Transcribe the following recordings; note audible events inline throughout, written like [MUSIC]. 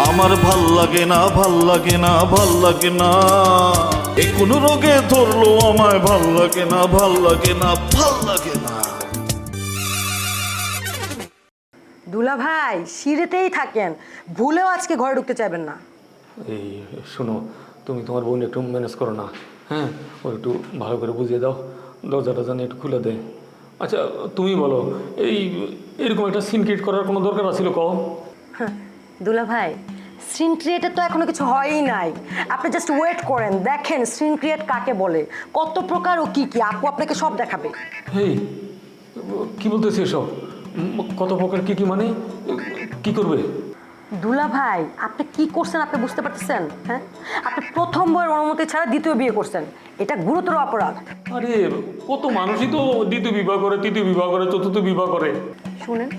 আমার ভালো লাগে না ভালো লাগে না ভালো লাগে না। এ কোন রোগে ধরলো আমায় ভালো লাগে না ভালো লাগে না ভালো লাগে না। দুলা ভাই সিঁড়িতেই থাকেন। ভুলেও আজকে ঘরে ঢুকতে চাইবেন না। এই শোনো তুমি তোমার বোন একটু ম্যানেজ করো না হ্যাঁ? ও একটু ভালো করে বুঝিয়ে দাও দরজাটা জানি একটু খুলে দে আচ্ছা তুমি বলো এই এরকম একটা সিন ক্রিয়েট করার কোনো দরকার আছিল কও? দুলা ভাই স্ক্রিন ক্রিয়েটের তো এখনও কিছু হয়ই নাই। আপনি জাস্ট ওয়েট করেন দেখেন স্ক্রিন ক্রিয়েট কাকে বলে। কত প্রকার ও কি কি আপু আপনাকে সব দেখাবে। কি বলতেছি এসব? কত প্রকার কি কি মানে কি করবে? দুলা ভাই আপনি কি করছেন আপনি বুঝতে পারতেছেন? হ্যাঁ? আপনি প্রথম বইয়ের অনুমতি ছাড়া দ্বিতীয় বিয়ে করছেন। এটা গুরুতর অপরাধ। আরে কত মানুষই তো দ্বিতীয় বিবাহ করে তৃতীয় বিবাহ করে চতুর্থ বিবাহ করে। শুনেন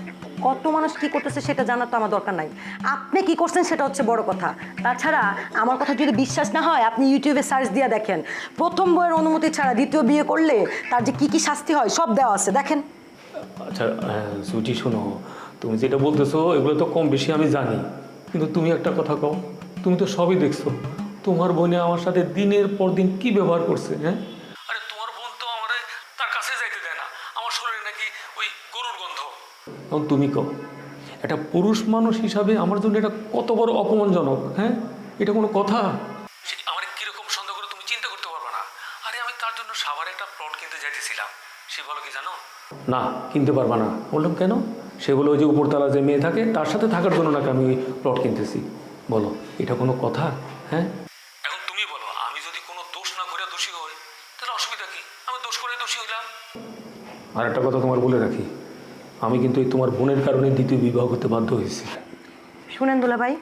কত মানুষ কি করতেছে সেটা জানার তো আমার দরকার নাই। আপনি কি করছেন সেটা হচ্ছে বড় কথা। তাছাড়া আমার কথা যদি বিশ্বাস না হয়, আপনি ইউটিউবে সার্চ দিয়ে দেখেন। প্রথম বইয়ের অনুমতি ছাড়া দ্বিতীয় বিয়ে করলে তার যে কি কি শাস্তি হয়, সব দেওয়া আছে। দেখেন। আচ্ছা সুইটি শোনো। তুমি যেটা বলতেছো, এগুলো তো কম বেশি আমি জানি। কিন্তু তুমি একটা কথা কও। তুমি তো সবই দেখছ। তোমার বোনে আমার সাথে দিনের পর দিন কি ব্যবহার করছে হ্যাঁ আরে তোমার বোন তো আমারে তার কাছে যাইতে দেয় না আমার শরীরে নাকি ওই গরুর গন্ধ এখন তুমি কও। একটা পুরুষ মানুষ হিসাবে আমার জন্য এটা কত বড় অপমানজনক হ্যাঁ? এটা কোনো কথা? আমার কীরকম সন্দেহ করে তুমি চিন্তা করতে পারবে না। আরে আমি তার জন্য সাভারে একটা প্লট কিনতে যাইতেছিলাম। সে বলো কি জানো? না কিনতে পারবা না। বললাম কেন? সে বলো ওই যে উপরতলা যে মেয়ে থাকে তার সাথে থাকার জন্য নাকি আমি ওই প্লট কিনতেছি। বলো এটা কোনো কথা হ্যাঁ? এখন তুমি বলো আমি যদি কোনো দোষ না করে দোষী হই তাহলে অসুবিধা কি? আমি দোষ করে দোষী হইলাম। আর একটা কথা তোমার বলে রাখি। আমি কিন্তু এই তোমার বোনের কারণে দ্বিতীয় বিবাহ করতে বাধ্য হয়েছি। শুনেন দুলা ভাই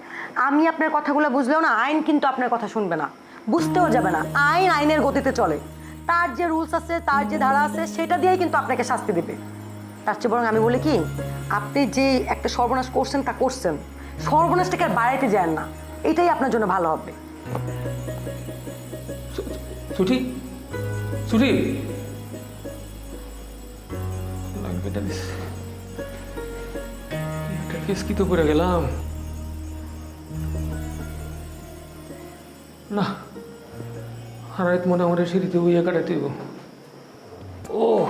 আমি আপনার কথাগুলো বুঝলেও না আইন কিন্তু আপনার কথা শুনবে না। বুঝতেও যাবে না আইন আইনের গতিতে চলে। তার যে রুলস আছে তার যে ধারা আছে সেটা দিয়েই কিন্তু আপনাকে শাস্তি দেবে। তার চেয়ে বরং আমি বলি কি আপনি যে একটা সর্বনাশ করছেন তা করছেন। সর্বনাশটাকে আর বাড়াইতে যান না। এটাই আপনার জন্য ভালো হবে। ছুটি ছুটি লাগবেটা কেস কি তো করে গেলাম। না হারাইত মনে আমার সিঁড়িতে উইয়া কাটাতে। ও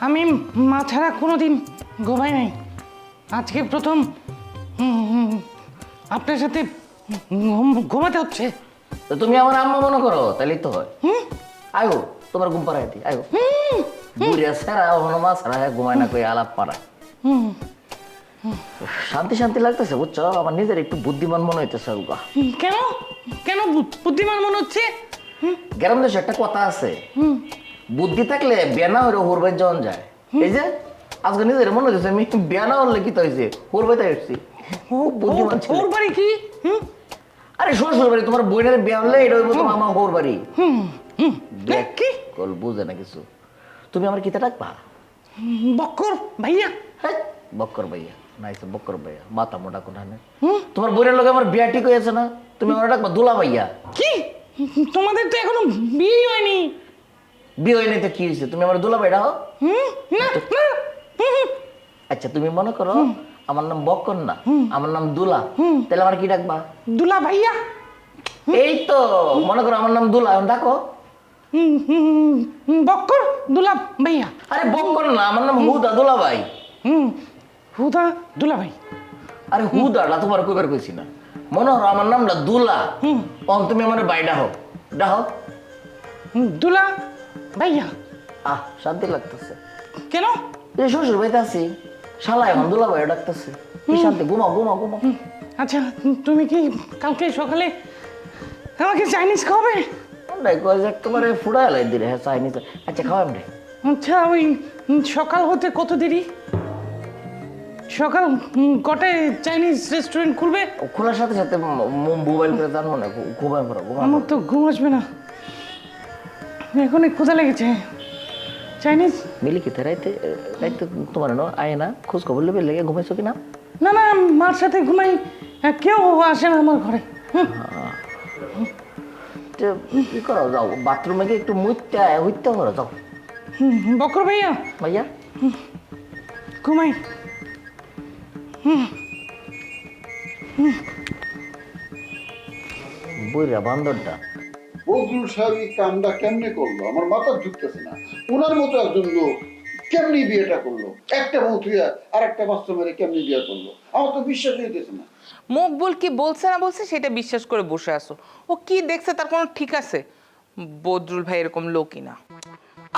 আমি মা ছাড়া কোনোদিন ঘুমাই নাই। আজকে প্রথম আপনার সাথে ঘুম- ঘুমাতে হচ্ছে। তো তুমি আমার আম্মা মনে করো তাহলেই তো হয়। আয়ো তোমার ঘুম পাড়াই দি আয়ো। বুড়িয়া সারা ওখানে মা সারা ঘুমায় না কই আলাপ পাড়া শান্তি শান্তি লাগতেছে বুঝছ? আমার নিজের একটু বুদ্ধিমান মনে হইতেছে উগা কেন? কেন বুদ্ধিমান মনে হচ্ছে? গ্রাম দেশে একটা কথা আছে। বুদ্ধি থাকলে বেনা হইলে হোরবাই জন যায়। এই যে আজকে নিজের মনে হচ্ছে আমি বেনা হলে কি তো হয়েছে হোরবাই তাই হচ্ছি বুদ্ধিমান ছিল। বাড়ি কি? হুম, আরে শ্বশুর বাড়ি তোমার বইনের বিয়ে হলে এটা হইব তোমার আমার হোর বাড়ি। হুম, হুম। দেখ, কি? কল বুঝে না কিছু। তুমি আমার কিতা ডাকবা? বক্কর ভাইয়া। হ্যাঁ বক্কর ভাইয়া। নাইছে বক্কর ভাইয়া। মাথা মোটা কোন তোমার বোনের লোক আমার বিয়া ঠিক হয়েছে না? তুমি আমার ডাকবা দুলা ভাইয়া। কি? তোমাদের তো এখনও বিয়ে হয়নি। বিয়ে হয়নি তো কি হয়েছে? তুমি আমার দুলা ভাই হুম না। আচ্ছা তুমি মনে করো আমার নাম বক্কর না আমার নাম দুলা। তাহলে আমার কি ডাকবা? দুলা ভাইয়া। এই তো মনে করো আমার নাম দুলা এখন ডাকো। বক্কর দুলা ভাইয়া। আরে বক্কর না আমার নাম হুদা দুলা ভাই। হুম হুদা দুলা ভাই। আরে হুদাটা তোমার কইবার কইছি না? মনে হলো আমার নামটা দুলা। অন তুমি আমার বাই ডাহো। ডাহো। দুলা ভাইয়া। আহ শান্তি লাগতেছে। কেন? শ্বশুর বাড়িতে আছি। শালা এখন দুলা ভাই ডাকতেছে। কি শান্তি ঘুমাও ঘুমাও ঘুমাও। আচ্ছা তুমি কি কালকে সকালে আমাকে চাইনিজ খাবে নাই কয় যে একেবারে ফুড়ায় লাই দিলে হ্যাঁ চাইনিজ আচ্ছা খাওয়াম রে আচ্ছা ওই সকাল হতে কত দেরি? সকাল কটায় চাইনিজ রেস্টুরেন্ট খুলবে? খোলার সাথে সাথে মোবাইল করে জানব না ঘু- ঘুমায় পড়ো আমার তো ঘুম আসবে না। এখনই ক্ষুধা লেগেছে। চাইনিজ মিলি কি রাইতে রাইতে তোমার না আয় না খোঁজ খবর লেবে লেগে ঘুমাইছো কি না না না মার সাথে ঘুমাই কেউ আসে না আমার ঘরে কি করো যাও বাথরুমে গিয়ে একটু মুইতে হইতে করো যাও বকর ভাইয়া ভাইয়া ঘুমাই বইরা বান্দরটা বদরুল সাহেব এই কামটা কেমনে করল? আমার মাথা ঢুকতেছে না। ওনার মতো একজন লোক কেমনি বিয়েটা করল? একটা বউ আর একটা বাচ্চা মেরে কেমনি বিয়ে করল? আমার তো বিশ্বাস হইতেছে না। মকবুল কি বলছে না বলছে সেটা বিশ্বাস করে বসে আসো ও কি দেখছে তার কোনো ঠিক আছে? বদরুল ভাই এরকম লোকই না।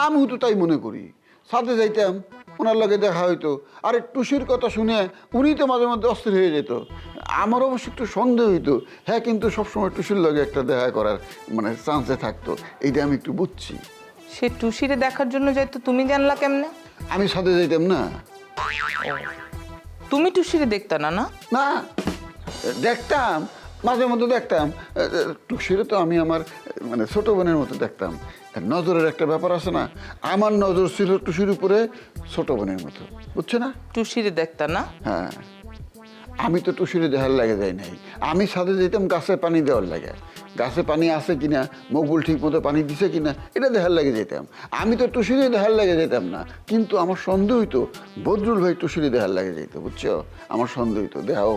আমিও তো তাই মনে করি। সাথে যাইতাম ওনার লগে দেখা হইতো। আর টুসির কথা শুনে উনি তো মাঝে মধ্যে অস্থির হয়ে যেত। আমার অবশ্য একটু সন্দেহ হইতো হ্যাঁ কিন্তু সবসময় টুসির লগে একটা দেখা করার মানে চান্সে থাকতো। এইটা আমি একটু বুঝছি। সে টুসিরে দেখার জন্য যাই তো তুমি জানলা কেমনে? আমি সাথে যাইতাম না। তুমি টুসিরে দেখতে না না? না দেখতাম মাঝে মধ্যে দেখতাম টুকসিরে তো আমি আমার মানে ছোট বোনের মতো দেখতাম। নজরের একটা ব্যাপার আছে না আমার নজর ছিল টুসির উপরে ছোট বোনের মতো বুঝছ না? টুসিরে দেখতাম না? হ্যাঁ। আমি তো টুসিরে দেখার লাগে যাই নাই। আমি সাথে যেতাম গাছে পানি দেওয়ার লাগে। গাছে পানি আছে কিনা মকবুল ঠিক মতো পানি দিছে কিনা এটা দেখার লাগে যেতাম আমি তো টুসিরে দেহার লাগে যেতাম না কিন্তু আমার সন্দেহ হইতো বদরুল ভাই টুসিরে দেখার লাগে যেত বুঝছ? আমার সন্দেহ হইতো দেখাও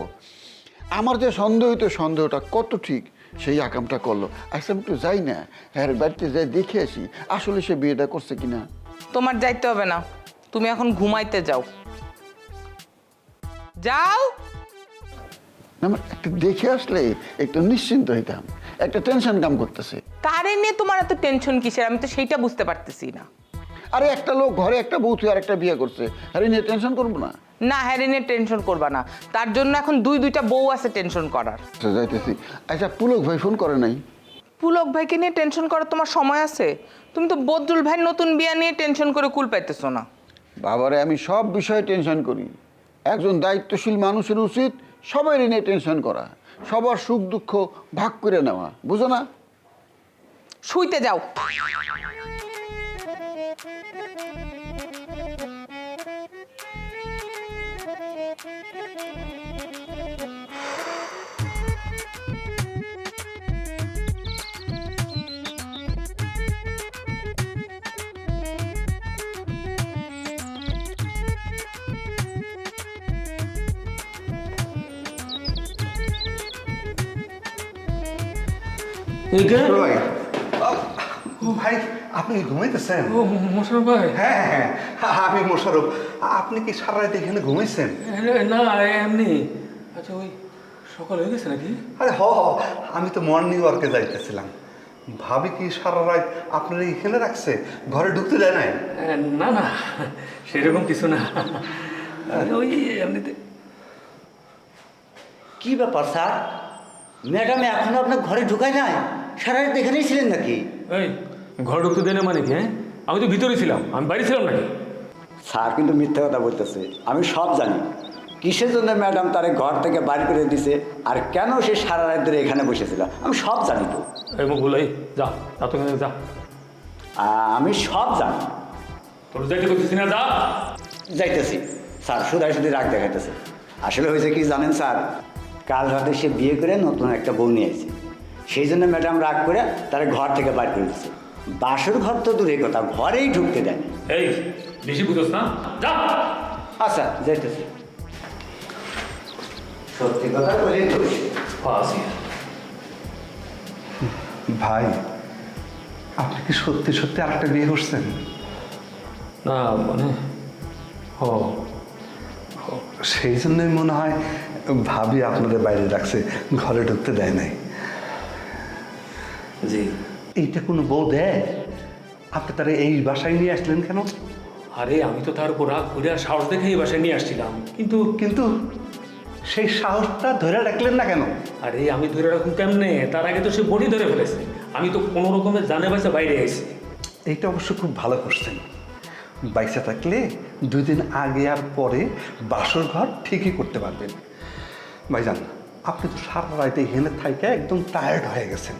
আমার যে সন্দেহ হইতো সন্দেহটা কত ঠিক সেই আকামটা করল। আচ্ছা আমি একটু যাই না হ্যাঁ বাড়িতে যাই দেখে আসি আসলে সে বিয়েটা করছে কিনা। তোমার যাইতে হবে না তুমি এখন ঘুমাইতে যাও। যাও! না, আমার একটা দেখে আসলে একটু নিশ্চিন্ত হইতাম একটা টেনশন কাম করতেছে। তারে নিয়ে তোমার এত টেনশন কিসের? আমি তো সেইটা বুঝতে পারতেছি না। আরে একটা লোক ঘরে একটা বউ তুই আর একটা বিয়ে করছে আরে নিয়ে টেনশন করব না। না হ্যারে নিয়ে টেনশন করবা না। তার জন্য এখন দুই দুইটা বউ আছে টেনশন করার। আচ্ছা, যাইতেছি। আচ্ছা পুলক ভাই ফোন করে নাই? পুলক ভাইকে নিয়ে টেনশন করার তোমার সময় আছে? তুমি তো বদরুল ভাই নতুন বিয়া নিয়ে টেনশন করে কুল পাইতেছো না। বাবারে আমি সব বিষয়ে টেনশন করি। একজন দায়িত্বশীল মানুষের উচিত সবাই নিয়ে টেনশন করা। সবার সুখ দুঃখ ভাগ করে নেওয়া। বুঝো না? শুইতে যাও। ভাই। ভাই আপনি ঘুমাইতেছেন? ও মোশারফ ভাই। হ্যাঁ হ্যাঁ হ্যাঁ। আমি মোশারফ। আপনি কি সারা রাত এখানে ঘুমাইছেন? না এমনি। আচ্ছা ওই সকাল হয়ে গেছে নাকি? আরে হ হ, আমি তো মর্নিং ওয়ার্কে যাইতেছিলাম। ভাবি কি সারা রাত আপনারা এখানে রাখছে? ঘরে ঢুকতে দেয় নাই? না না সেরকম কিছু না। ওই এমনিতে কি ব্যাপার স্যার? ম্যাডাম এখনও আপনার ঘরে ঢুকায় নাই? সারা রাত এখানেই ছিলেন নাকি? এই ঘর ঢুকতে দেয় না মানে কি হ্যাঁ? আমি তো ভিতরে ছিলাম। আমি বাড়ি ছিলাম নাকি? স্যার কিন্তু মিথ্যা কথা বলতেছে। আমি সব জানি। কিসের জন্য ম্যাডাম তারে ঘর থেকে বাড়ি করে দিছে আর কেন সে সারা রাত ধরে এখানে বসেছিল? আমি সব জানি তো। এই যা যা তো যা। আমি সব জানি। তোর যাইতে করতেছি না যা। যাইতেছি। স্যার শুধাই শুধু রাগ দেখাইতেছে। আসলে হয়েছে কি জানেন স্যার? কাল রাতে সে বিয়ে করে নতুন একটা বউ নিয়ে এসেছে সেই জন্য ম্যাডাম রাগ করে তার ঘর থেকে বাড়ি করে দিচ্ছে বাসর ঘর তো দূরে কথা ঘরেই ঢুকতে দেয় এই বেশি বুঝোস না? যা। আচ্ছা যাইতেছি। সত্যি কথা বলে ভাই আপনি কি সত্যি সত্যি আরেকটা বিয়ে করছেন? না মানে? ও সেই জন্যই মনে হয় ভাবি আপনাদের বাইরে রাখছে ঘরে ঢুকতে দেয় নাই। জি। এইটা কোনো বউ দেয়? আপনি তারা এই বাসায় নিয়ে আসলেন কেন? আরে আমি তো তার উপর রাগ করে আর সাহস দেখে এই বাসায় নিয়ে আসছিলাম। কিন্তু কিন্তু সেই সাহসটা ধরে রাখলেন না কেন? আরে আমি ধরে রাখুন কেমনে? তার আগে তো সে বডি ধরে ফেলেছে। আমি তো কোনো রকমের জানে বাসে বাইরে আইছি। এইটা অবশ্য খুব ভালো করছেন বাইসে থাকলে দুই দিন আগে আর পরে বাসর ঘর ঠিকই করতে পারবেন। ভাই ভাইজান আপনি তো সারা রাইতে হেলে থাইকে একদম টায়ার্ড হয়ে গেছেন।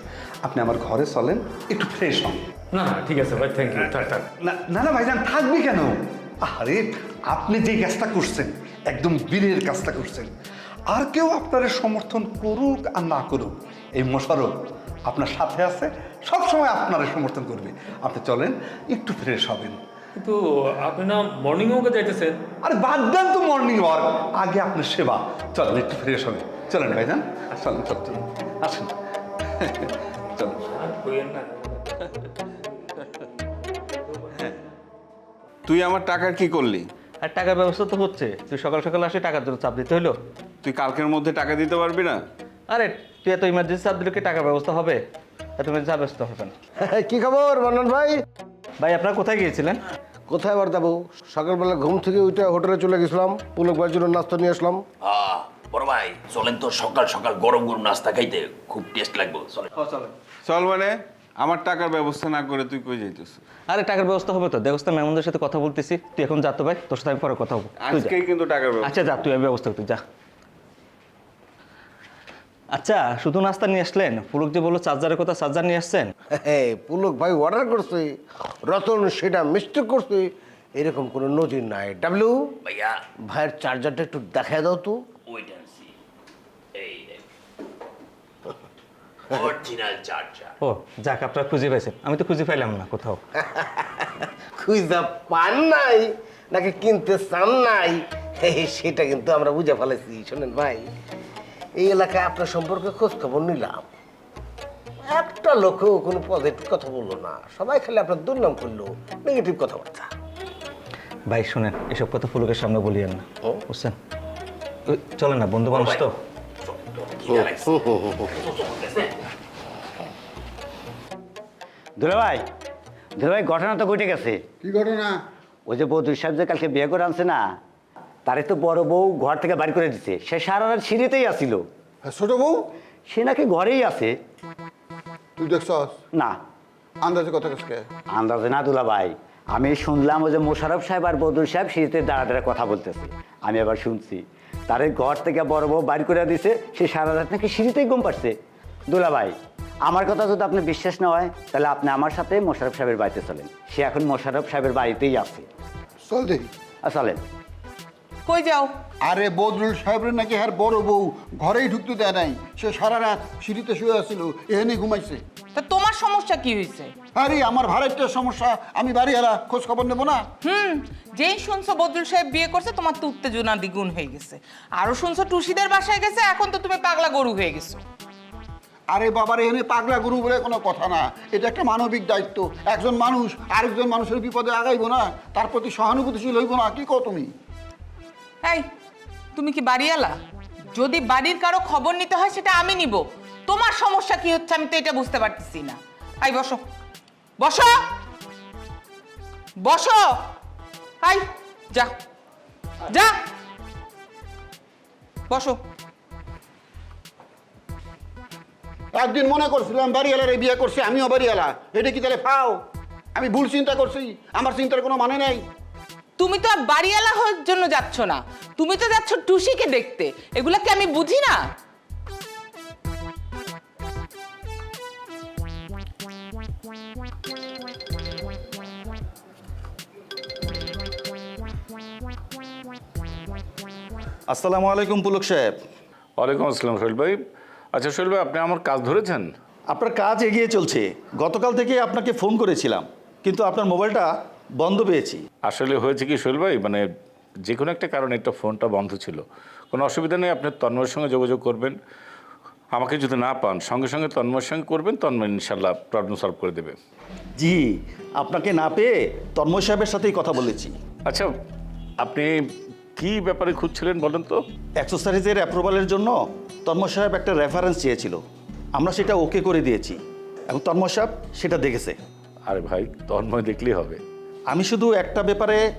আপনি আমার ঘরে চলেন একটু ফ্রেশ হন। না না ঠিক আছে ভাই থ্যাংক ইউ থাক থাক। না না না ভাইজান থাকবি কেন? আরে আপনি যে কাজটা করছেন একদম বীরের কাজটা করছেন আর কেউ আপনার সমর্থন করুক আর না করুক এই মোশারফ আপনার সাথে আছে সব সময় আপনার সমর্থন করবে। আপনি চলেন একটু ফ্রেশ হবেন। কিন্তু আপনি না মর্নিং ওয়াকে যাইতেছেন। আরে বাদ দেন তো মর্নিং ওয়াক আগে আপনার সেবা। চলেন একটু ফ্রেশ হবে চলেন ভাইজান চলেন চল চলুন। আসুন। না তুই আমার টাকা কি করলি? আর টাকার ব্যবস্থা তো হচ্ছে। তুই সকাল সকাল আসে টাকার জন্য চাপ দিতে হইল। তুই কালকের মধ্যে টাকা দিতে পারবি না? আরে তুই এত ইমার্জেন্সি চাপ দিলে কি টাকার ব্যবস্থা হবে? এত ইমার্জেন্সি ব্যবস্থা হবে না। [LAUGHS] কি খবর বর্ণন ভাই? ভাই আপনারা কোথায় গিয়েছিলেন? কোথায় বার যাব? সকালবেলা ঘুম থেকে উঠে হোটেলে চলে গেছিলাম। পুলক ভাইয়ের জন্য নাস্তা নিয়ে আসলাম। আহ, বড় ভাই চলেন তো সকাল সকাল গরম গরম নাস্তা খাইতে খুব টেস্ট লাগবে চলেন। চল মানে আমার টাকার ব্যবস্থা না করে তুই কই যাইতেছ? আরে টাকার ব্যবস্থা হবে তো। মেমনদের সাথে কথা বলতেছি। তুই এখন যা তো ভাই তোর সাথে আমি পরে কথা আজকেই কিন্তু টাকার ব্যবস্থা। আচ্ছা যা তুই আমি ব্যবস্থা করতে যা। আচ্ছা শুধু নাস্তা নিয়ে আসলেন? পুলক যে বলল চার্জারের কথা চার্জার নিয়ে আসছেন? হ্যাঁ পুলক ভাই অর্ডার করছে। রতন সেটা মিস্টেক করছে। এরকম কোনো নজির নাই। ডাবলু ভাইয়া। ভাইয়ের চার্জারটা একটু দেখায় দাও তো ওয়েট অ্যান্ড সি এই অরিজিনাল চার্জার ও যাক আপনারা খুঁজে পাইছেন আমি তো খুঁজে পাইলাম না কোথাও খুঁজা পান নাই নাকি কিনতে চান নাই সেটা কিন্তু আমরা বুঝে ফেলেছি শোনেন ভাই এই এলাকায় আপনার সম্পর্কে খোঁজ খবর নিলাম একটা লোকও কোনো পজিটিভ কথা বলল না সবাই খালি আপনার দুর্নাম করল নেগেটিভ কথাবার্তা ভাই শোনেন এসব কথা ফুলকের সামনে বলিয়েন না বুঝছেন চলেন না বন্ধু মানুষ তো দুলে ভাই দুলে ভাই ঘটনা তো ঘটে গেছে। কি ঘটনা? ওই যে বৌদ্ধ সাহেব যে কালকে বিয়ে করে আনছে না তারে তো বড় বউ ঘর থেকে বাড়ি করে দিছে। সে সারা রাত সিঁড়িতেই আসিল। হ্যাঁ, ছোট বউ? সে নাকি ঘরেই আছে। তুই দেখছস? না। আন্দাজে কথা কাছে আন্দাজে না দুলা ভাই আমি শুনলাম ওই যে মোশারফ সাহেব আর বদরুল সাহেব সিঁড়িতে দাঁড়া দাঁড়া কথা বলতেছে। আমি আবার শুনছি তারে ঘর থেকে বড় বউ বাড়ি করে দিছে সে সারা রাত নাকি সিঁড়িতেই ঘুম পাচ্ছে। দুলা ভাই আমার কথা যদি আপনি বিশ্বাস না হয় তাহলে আপনি আমার সাথে মোশারফ সাহেবের বাড়িতে চলেন। সে এখন মোশারফ সাহেবের বাড়িতেই আছে। চল দেখি। আর চলেন। কই যাও? আরে বদরুল সাহেবের নাকি আর বড় বউ ঘরেই ঢুকতে দেয় নাই। সে সারা রাত সিঁড়িতে শুয়ে আছিল এখানে ঘুমাইছে। তা তোমার সমস্যা কি হয়েছে আরে আমার ভাড়াইটার সমস্যা আমি বাড়ি এলা খোঁজ খবর নেব না? হুম যেই শুনছো বদরুল সাহেব বিয়ে করছে তোমার তো উত্তেজনা দ্বিগুণ হয়ে গেছে। আরও শুনছো টুসিদের বাসায় গেছে এখন তো তুমি পাগলা গরু হয়ে গেছো। আরে বাবার এখানে পাগলা গুরু বলে কোনো কথা না। এটা একটা মানবিক দায়িত্ব। একজন মানুষ আরেকজন মানুষের বিপদে আগাইবো না, তার প্রতি সহানুভূতিশীল হইব না। কি কো তুমি? এই, তুমি কি বাড়িওয়ালা? যদি বাড়ির কারও খবর নিতে হয়, সেটা আমি নিব। তোমার সমস্যা কি হচ্ছে, আমি তো এটা বুঝতে পারতেছি না। আই বসো। বসো! বসো! আই যা। যা! বসো। একদিন মনে করছিলাম বাড়িওয়ালারে বিয়ে করছে আমিও বাড়িওয়ালা। এটা কি তাহলে ফাও? আমি ভুল চিন্তা করছি আমার চিন্তার কোনো মানে নেই। তুমি তো আর বাড়িওয়ালা হওয়ার জন্য যাচ্ছ না। তুমি তো যাচ্ছ টুসিকে দেখতে। এগুলা কি আমি বুঝি না? আসসালামু আলাইকুম পুলক সাহেব। ওয়ালাইকুম আসসালাম সোহেল ভাই। আচ্ছা সোহেল ভাই আপনি আমার কাজ ধরেছেন? আপনার কাজ এগিয়ে চলছে। গতকাল থেকে আপনাকে ফোন করেছিলাম কিন্তু আপনার মোবাইলটা বন্ধ পেয়েছি। আসলে হয়েছে কি সোহেল ভাই মানে যে কোনো একটা কারণে একটা ফোনটা বন্ধ ছিল। কোনো অসুবিধা নেই আপনি তন্ময়ের সঙ্গে যোগাযোগ করবেন। আমাকে যদি না পান সঙ্গে সঙ্গে তন্ময়ের সঙ্গে করবেন তন্ময় ইনশাল্লাহ প্রবলেম সলভ করে দেবে। জি আপনাকে না পেয়ে তন্ময় সাহেবের সাথেই কথা বলেছি। আচ্ছা আপনি কি ব্যাপারে খুঁজছিলেন বলেন তো? এক্সারসাইজের অ্যাপ্রুভালের জন্য তন্ময় সাহেব একটা রেফারেন্স চেয়েছিল। আমরা সেটা ওকে করে দিয়েছি। এখন তন্ময় সাহেব সেটা দেখেছে। আরে ভাই তন্ময় দেখলেই হবে। আমি শুধু একটা ব্যাপারে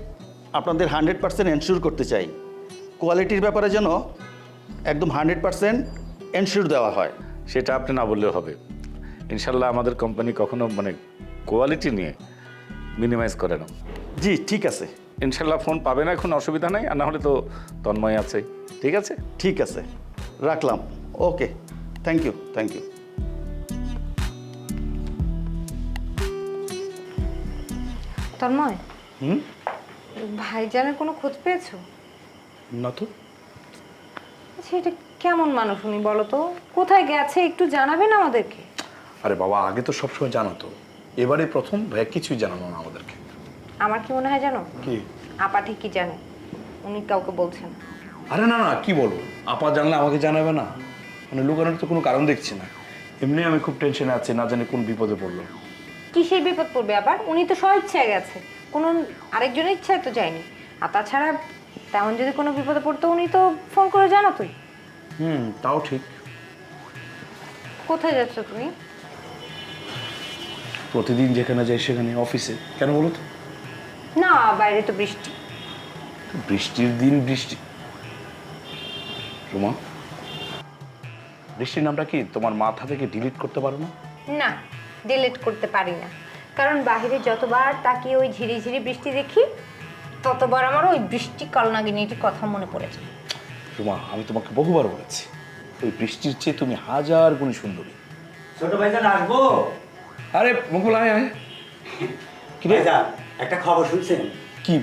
আপনাদের হান্ড্রেড পার্সেন্ট এনশিওর করতে চাই। কোয়ালিটির ব্যাপারে যেন একদম হান্ড্রেড পার্সেন্ট এনশিওর দেওয়া হয়। সেটা আপনি না বললেও হবে। ইনশাল্লাহ আমাদের কোম্পানি কখনো মানে কোয়ালিটি নিয়ে মিনিমাইজ করে না। জি ঠিক আছে। ইনশাল্লাহ ফোন পাবে না এখন অসুবিধা নাই আর না হলে তো তন্ময় আছে। ঠিক আছে? ঠিক আছে। রাখলাম। Okay. Thank you thank you Tanmoy? হুম? ভাইজানের কোনো খোঁজ পেয়েছ? না তো। আচ্ছা এটা কেমন মানুষ উনি বলো তো? কোথায় গেছে একটু জানাবেন আমাদেরকে? আরে বাবা আগে তো সবসময় জানাতো। এবারে প্রথম ভাইয়া কিছুই জানালো না আমাদেরকে। আমার কি মনে হয় জানো? কি? আপা ঠিকই জানে। উনি কাউকে বলছেন আরে না না কি বলো? আপা জানলে আমাকে জানাবে না? মানে লুকানোর তো কোনো কারণ দেখছি না। এমনি আমি খুব টেনশনে আছি না জানি কোন বিপদে পড়ল। কিসের বিপদ পড়বে আবার? উনি তো স্বইচ্ছায় গেছে। কোনো আরেকজনের ইচ্ছায় তো যায়নি। আর তাছাড়া তেমন যদি কোনো বিপদে পড়তো উনি তো ফোন করে জানাতোই হুম তাও ঠিক। কোথায় যাচ্ছ তুমি? প্রতিদিন যেখানে যাই সেখানে অফিসে কেন বলো তো? না বাইরে তো বৃষ্টি। বৃষ্টির দিন বৃষ্টি। রুমা বৃষ্টির নামটা কি? তোমার মাথা থেকে ডিলিট করতে পারো না? না ডিলিট করতে পারি না। কারণ বাইরে যতবার তাকিয়ে ওই ঝিরিঝিরি বৃষ্টি দেখি ততবার আমার ওই বৃষ্টি কলনাগিনীটির কথা মনে পড়েছে রুমা আমি তোমাকে বহুবার বলেছি ওই বৃষ্টির চেয়ে তুমি হাজার গুণ সুন্দরী। ছোট ভাইজান আসব? আরে মুকুল আয় আয়। কি রে? ভাইজান একটা খবর শুনছেন? কি?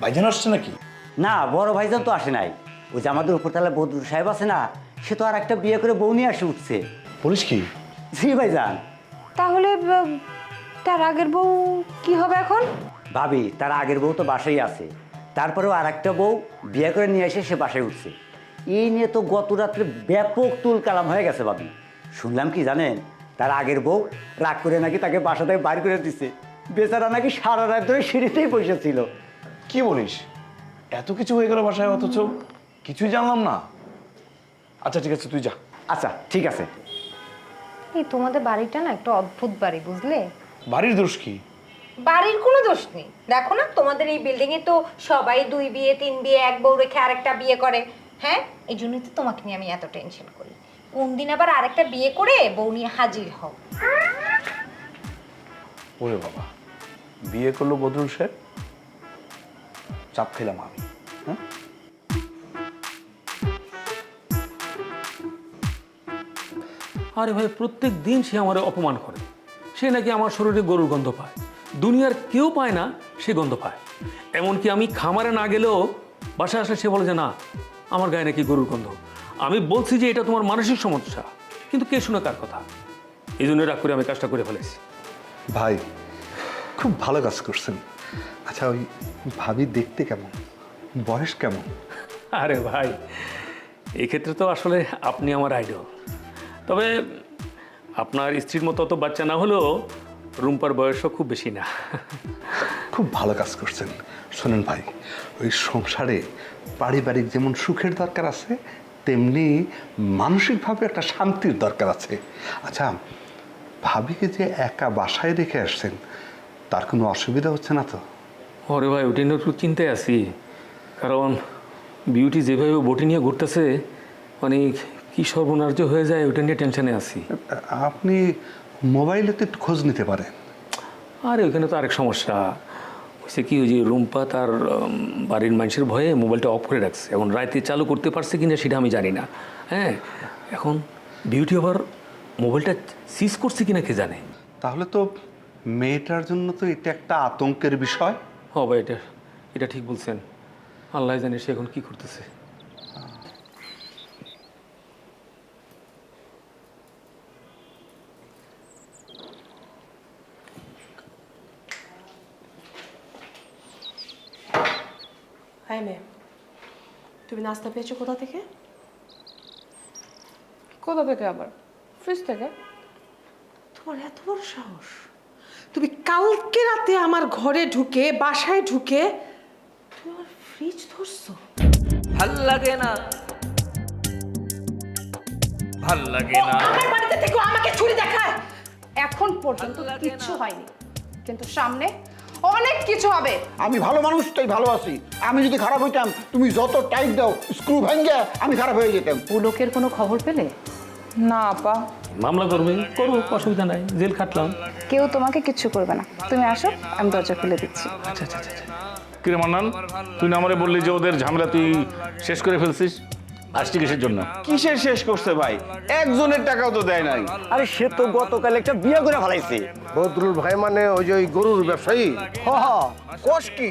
ভাইজান আসছে নাকি? না বড় ভাইজান তো আসে নাই। ওই যে আমাদের উপরতলা বদরুল সাহেব আছে না সে তো আর একটা বিয়ে করে বউ নিয়ে আসে উঠছে। বলিস কি? জি ভাইজান। তাহলে তার আগের বউ কি হবে এখন? ভাবি তার আগের বউ তো বাসায় আছে। তারপরেও আর একটা বউ বিয়ে করে নিয়ে এসে সে বাসায় উঠছে। এই নিয়ে তো গত রাত্রে ব্যাপক তুল কালাম হয়ে গেছে ভাবি। শুনলাম কি জানেন তার আগের বউ রাগ করে নাকি তাকে বাসা থেকে বাইর করে দিছে। বেচারা নাকি সারা রাত ধরে সিঁড়িতেই বসেছিল কি বলিস? এত কিছু হয়ে গেল বাসায় অথচ? কিছুই জানলাম না। আচ্ছা ঠিক আছে তুই যা। আচ্ছা ঠিক আছে। এই তোমাদের বাড়িটা না একটা অদ্ভুত বাড়ি বুঝলে? বাড়ির দোষ কি? বাড়ির কোনো দোষ নেই। দেখো না তোমাদের এই বিল্ডিং এ তো সবাই দুই বিয়ে তিন বিয়ে এক বউ রেখে আরেকটা বিয়ে করে। হ্যাঁ? এই জন্যই তো তোমাকে নিয়ে আমি এত টেনশন করি। কোন দিন আবার আরেকটা বিয়ে করে বউ নিয়ে হাজির হও। ওরে বাবা। বিয়ে করল বদরুল সাহেব চাপ খেলাম আমি হ্যাঁ? আরে ভাই, প্রত্যেক দিন সে আমার অপমান করে। সে নাকি আমার শরীরে গরুর গন্ধ পায়। দুনিয়ার কেউ পায় না, সে গন্ধ পায়। এমনকি আমি খামারে না গেলেও বাসায় আসলে সে বলে যে, না, আমার গায়ে নাকি গরুর গন্ধ। আমি বলছি যে, এটা তোমার মানসিক সমস্যা। কিন্তু কে শুনে কার কথা? এই জন্য রাগ করে আমি কাজটা করে ফেলেছি। ভাই খুব ভালো কাজ করছেন। আচ্ছা ওই ভাবি দেখতে কেমন? বয়স কেমন? আরে ভাই এক্ষেত্রে তো আসলে আপনি আমার আইডল তবে আপনার স্ত্রীর মতো অত বাচ্চা না হলেও রুম্পার বয়সও খুব বেশি না। খুব ভালো কাজ করছেন। শোনেন ভাই ওই সংসারে পারিবারিক যেমন সুখের দরকার আছে তেমনি মানসিকভাবে একটা শান্তির দরকার আছে। আচ্ছা ভাবিকে যে একা বাসায় রেখে আসছেন? তার কোনো অসুবিধা হচ্ছে না তো? ওরে ভাই ওটা নিয়ে একটু চিন্তায় আছি। কারণ বিউটি যেভাবে বটি নিয়ে ঘুরতেছে মানে কী সর্বনার্য হয়ে যায় ওটা নিয়ে টেনশনে আছি। আপনি মোবাইলে তো একটু খোঁজ নিতে পারেন। আরে ওইখানে তো আরেক সমস্যা। হচ্ছে কি ওই যে রুম্পা তার বাড়ির মানুষের ভয়ে মোবাইলটা অফ করে রাখছে। এখন রাতে চালু করতে পারছে কিনা সেটা আমি জানি না। হ্যাঁ এখন বিউটি আবার মোবাইলটা সিজ করছে কিনা কে জানে? তাহলে তো মেয়েটার জন্য তো এটা একটা আতঙ্কের বিষয়। হ ভাই এটা এটা ঠিক বলছেন। আল্লাহ জানে সে এখন কি করতেছে। মেয়ে তুমি নাস্তা পেয়েছ কোথা থেকে? কোথা থেকে আবার? ফ্রিজ থেকে? তোমার এত বড় সাহস। তুমি কালকে রাতে আমার ঘরে ঢুকে বাসায় ঢুকে তুমি আমার ফ্রিজ ধরছো। ভালো লাগে না। ভালো লাগে না। আমার বাড়িতে থেকে আমাকে ছুরি দেখায়। এখন পর্যন্ত কিচ্ছু হয়নি। কিন্তু সামনে অনেক কিছু হবে। আমি ভালো মানুষ তাই ভালো আছি আমি যদি খারাপ হইতাম তুমি যত টাইট দাও স্ক্রু ভেঙে আমি খারাপ হয়ে যেতাম। পুলকের কোনো খবর পেলে? না আপা। মামলা করবে করুক অসুবিধা নাই জেল খাটলাম। কেউ তোমাকে কিচ্ছু করবে না। তুমি আসো আমি দরজা খুলে দিচ্ছি। আচ্ছা আচ্ছা আচ্ছা কিরে মান্নান তুই না আমারে বললি যে ওদের ঝামেলা তুই শেষ করে ফেলছিস? আসছি কিসের জন্য? কিসের শেষ করছে ভাই? একজনের টাকাও তো দেয় নাই। আরে সে তো গতকাল একটা বিয়ে করে ফেলাইছে। বদরুল ভাই মানে ওই যে ওই গরুর ব্যবসায়ী? হ হ। কষ কি?